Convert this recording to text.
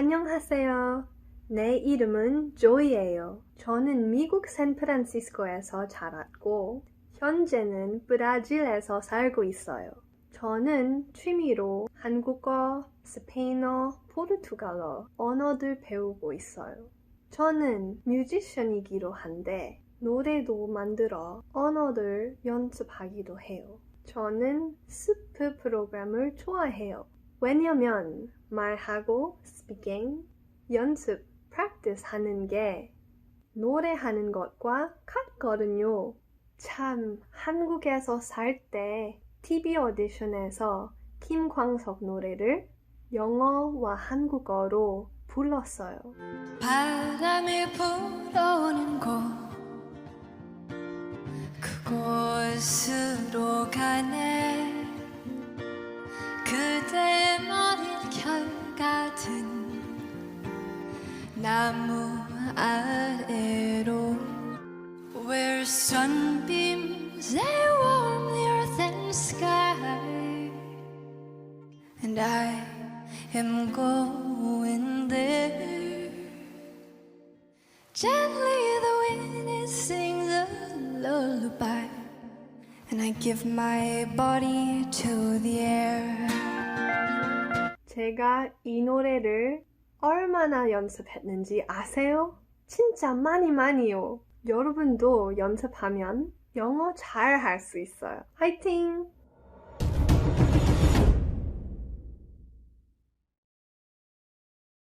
안녕하세요. 내 이름은 조이예요. 저는 미국 샌프란시스코에서 자랐고 현재는 브라질에서 살고 있어요. 저는 취미로 한국어, 스페인어, 포르투갈어 언어들 배우고 있어요. 저는 뮤지션이기도 한데 노래도 만들어 언어들 연습하기도 해요. 저는 스프 프로그램을 좋아해요. 왜냐면 말하고 speaking 연습 practice 하는 게 노래하는 것과 같거든요. 참 한국에서 살 때 TV 오디션에서 김광석 노래를 영어와 한국어로 불렀어요. 바람이 불어오는 곳 그곳으로 가네 그대 머릿결 같은 나무 아래로 Where sunbeams they warm the earth and sky And I am going there Gently the wind it sings a lullaby And I give my body to the air 제가 이 노래를 얼마나 연습했는지 아세요? 진짜 많이 많이요. 여러분도 연습하면 영어 잘 할 수 있어요. 화이팅!